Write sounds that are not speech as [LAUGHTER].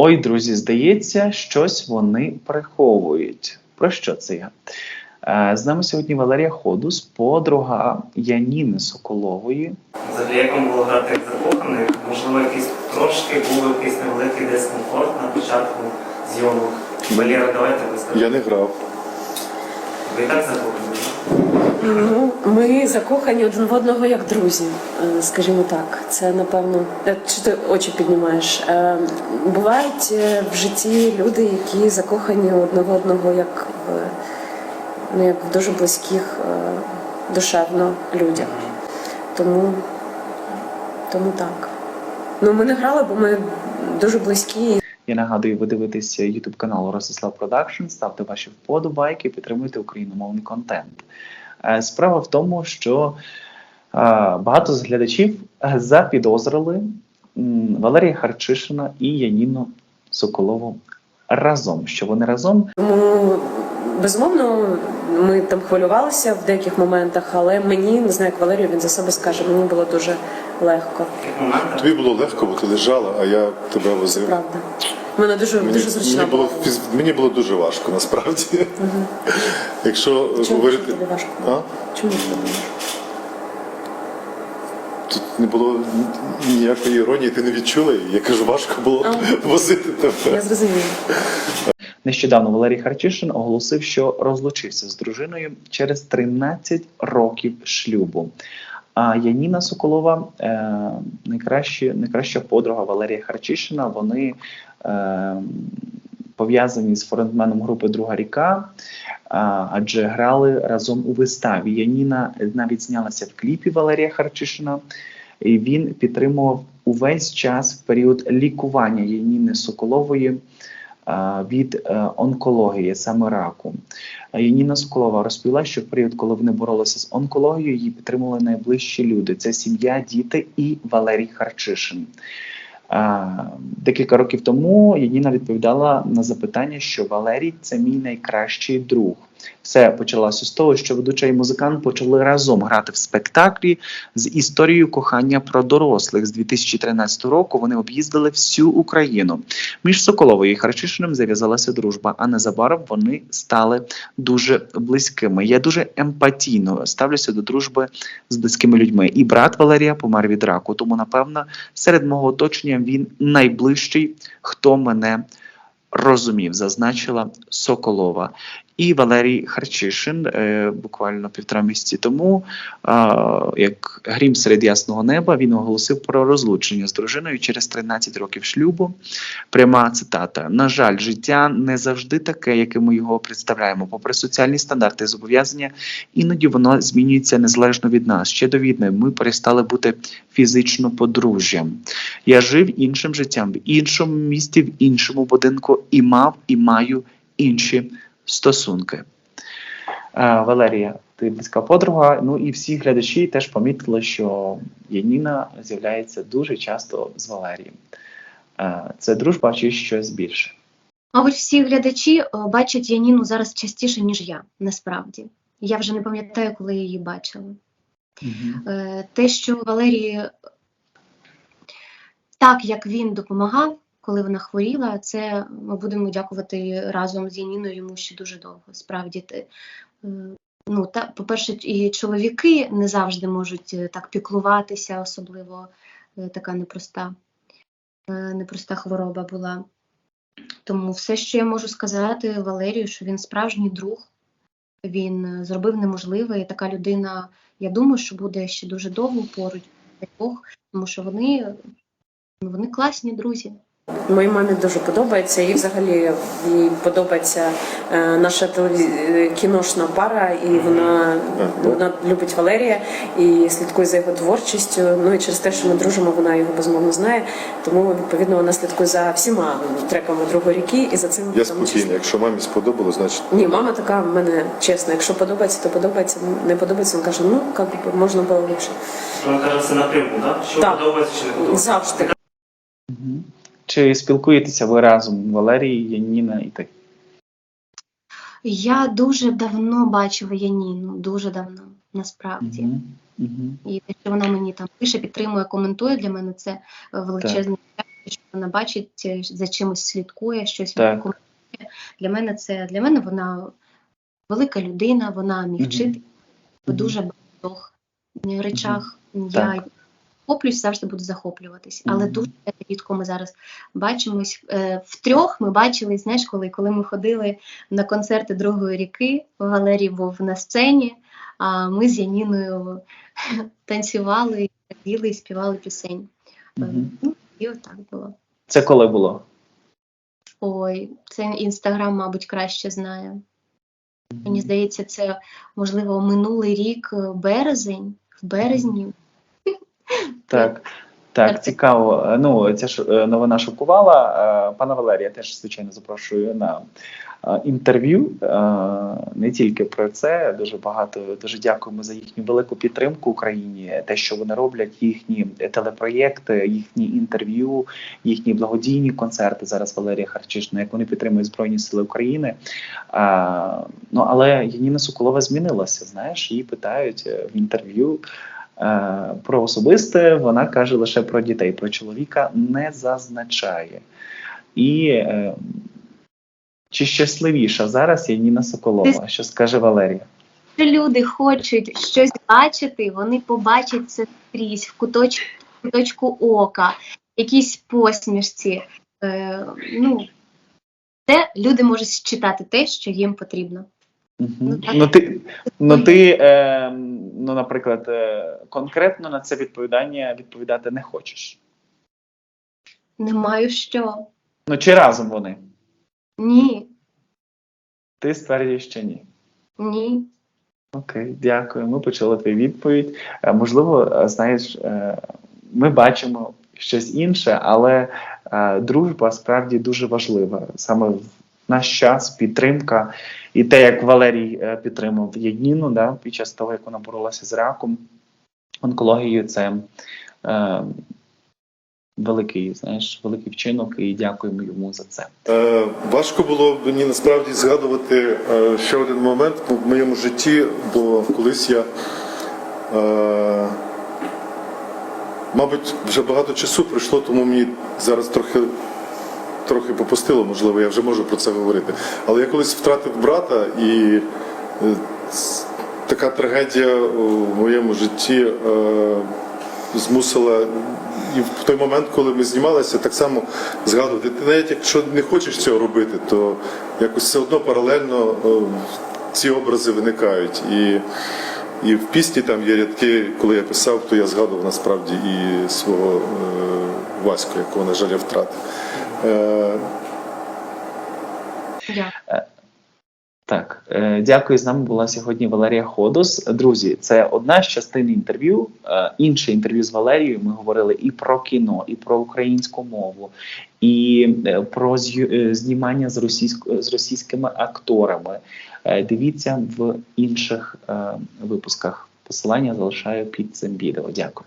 Ой, друзі, здається, щось вони приховують. Про що це я? Е, З нами сьогодні Валерія Ходус, подруга Яніни Соколової. Взагалі, як вам було грати як закоханих? Можливо, якийсь трошки був якийсь невеликий дискомфорт на початку зйомок. Валера, давайте ви скажете. Я не грав. Ви і так закохані? Ну, ми закохані один в одного як друзі, е, скажімо так. Це напевно. Е, Чи ти очі піднімаєш? Е, Бувають в житті люди, які закохані один в одного як в, ну, як в дуже близьких душевно людях. Тому, тому так. Ну, ми не грали, бо ми дуже близькі. Я нагадую, ви дивитеся YouTube канал Ростислав Продакшн, ставте ваші вподобайки, підтримуйте україномовний контент. Е, Справа в тому, що е, багато з глядачів е, запідозрили Валерія Харчишина і Яніну Соколову разом. Що вони разом Тому безумовно ми там хвилювалися в деяких моментах, але мені не знаю, як Валерію він за себе скаже, мені було дуже легко. Тобі було легко, бо ти лежала, а я тебе возив. Правда. Мене дуже Мені, дуже зручна мені, було, фіз- мені було дуже важко насправді. Якщо Чому говорити. тобі важко? А? Чому тобі важко? Тут не було ніякої іронії, ти не відчула її. Я кажу, важко було А. возити Я тебе. зрозуміла. Нещодавно Валерій Харчишин оголосив, що розлучився з дружиною через 13 років шлюбу. А Яніна Соколова, е, найкраща, найкраща подруга Валерія Харчишина, вони пов'язані з фронтменом групи Друга ріка, адже грали разом у виставі. Яніна навіть знялася в кліпі Валерія Харчишина, і він підтримував увесь час в період лікування Яніни Соколової від е, онкології, саме раку. Яніна Соколова розповіла, що в період, коли вони боролися з онкологією, її підтримували найближчі люди: це сім'я, діти і Валерій Харчишин. Декілька років тому Яніна відповідала на запитання, що Валерій це мій найкращий друг. Все почалося з того, що ведуча і музикант почали разом грати в спектаклі з історією кохання про дорослих. З 2013 року вони об'їздили всю Україну. Між Соколовою і Харчишиним зав'язалася дружба, а незабаром вони стали дуже близькими. Я дуже емпатійно ставлюся до дружби з близькими людьми. І брат Валерія помер від раку. Тому, напевно, серед мого оточення він найближчий, хто мене розумів, зазначила Соколова. І Валерій Харчишин е, буквально півтора місяці тому, як грім серед ясного неба, він оголосив про розлучення з дружиною через 13 років шлюбу. Пряма цитата: на жаль, життя не завжди таке, яким ми його представляємо. Попри соціальні стандарти зобов'язання, іноді воно змінюється незалежно від нас. Ще до війни ми перестали бути фізично подружжям. Я жив іншим життям в іншому місті, в іншому будинку і мав і маю інші стосунки. Е, Валерія, ти близька подруга. Ну і всі глядачі теж помітили, що Яніна з'являється дуже часто з Валерієм. Е, Це дружба чи щось більше? Мабуть, всі глядачі е, бачать Яніну зараз частіше, ніж я, насправді. Я вже не пам'ятаю, коли я її бачила. Е, Те, що Валерій, так як він допомагав, коли вона хворіла, це ми будемо дякувати разом з Яніною йому ще дуже довго. Справді, е, ну, та, по-перше, і чоловіки не завжди можуть е, так піклуватися, особливо е, така непроста, непроста хвороба була. Тому все, що я можу сказати Валерію, що він справжній друг, він зробив неможливе, і така людина, я думаю, що буде ще дуже довго поруч, Бог, тому що вони, ну, вони класні друзі. Моїй мамі дуже подобається, і взагалі їй подобається е, наша телевіз... е, кіношна пара, і вона, вона любить Валерія і слідкує за його творчістю. Ну і через те, що ми дружимо, вона його безумовно знає. Тому відповідно вона слідкує за всіма треками другої ріки і за цим Я спокійний. Якщо мамі сподобалось, значить Ні, мама така в мене чесна. Якщо подобається, то подобається. Не подобається, він каже, ну як би можна було лучше. Вона каже це напряму, так? Що Так. подобається чи не подобається? Завжди. Мгм. Чи спілкуєтеся ви разом, Валерій, Яніна і так? Я дуже давно бачила Яніну, дуже давно, насправді. Мгм. Мгм. І те, що вона мені там пише, підтримує, коментує для мене це величезне щастя, що вона бачить, е, за чимось слідкує, щось Так. коментує. Для мене це для мене вона велика людина, вона мій вчитель в дуже багатьох речах. Я Так. Захоплююсь, завжди буду захоплюватись. Але Мгм. дуже рідко ми зараз бачимось. Е, Втрьох ми бачились, знаєш, коли, коли ми ходили на концерти другої ріки, Валерій був на сцені, а ми з Яніною [LAUGHS] танцювали, піли і співали пісень. Мгм. Ну, і отак було. Це коли було? Ой, це інстаграм, мабуть, краще знає. Мені здається, це можливо минулий рік, е, березень, в березні. Так. Так, цікаво. Ну, ця ж е, новина шокувала. Е, Пана Валерія теж, звичайно, запрошую на е, інтерв'ю. Не тільки про це. Дуже багато, дуже дякуємо за їхню велику підтримку Україні, те, що вони роблять, їхні телепроєкти, їхні інтерв'ю, їхні благодійні концерти. Зараз Валерія Харчишна, як вони підтримують Збройні Сили України. Ну, але Яніна Соколова змінилася. Знаєш, її питають в інтерв'ю. Е, Про особисте вона каже лише про дітей, про чоловіка не зазначає. І е, чи щасливіша зараз Яніна Соколова? Що скаже Валерія? Якщо люди хочуть щось бачити, вони побачать це скрізь в куточку, в куточку ока, якісь посмішці. Е, ну, те люди можуть читати те, що їм потрібно. Мгм. Ну, так. Ну ти, ну, ти е, ну, наприклад, е, конкретно на це відповідання відповідати не хочеш. Не маю що. Ну чи разом вони? Ні, Ти стверджуєш, що ні. ні. Окей, дякую. Ми почули твою відповідь. Е, Можливо, е, знаєш, ми бачимо щось інше, але дружба справді дуже важлива. Саме в наш час підтримка і те, як Валерій е, підтримав Яніну, да, під час того, як вона боролася з раком, онкологією, це е, великий, знаєш, великий вчинок, і дякуємо йому за це. Е, важко було мені насправді згадувати е, ще один момент в моєму житті, бо колись я, е, мабуть, вже багато часу пройшло, тому мені зараз трохи. Трохи попустило, можливо, я вже можу про це говорити. Але я колись втратив брата, і е, така трагедія у моєму житті е, змусила і в той момент, коли ми знімалися, так само згадувати. Ти навіть якщо не хочеш цього робити, то якось все одно паралельно е, ці образи виникають. І, і в пісні там є рядки, коли я писав, то я згадував насправді і свого е, Ваську, якого, на жаль, я втратив. Е. Так, е, дякую. З нами була сьогодні Валерія Ходос. Друзі, це одна з частин інтерв'ю. Е, інше інтерв'ю з Валерією. Ми говорили і про кіно, і про українську мову, і е, про знімання з російсько з російськими акторами. Дивіться в інших випусках. Посилання залишаю під цим відео. Дякую.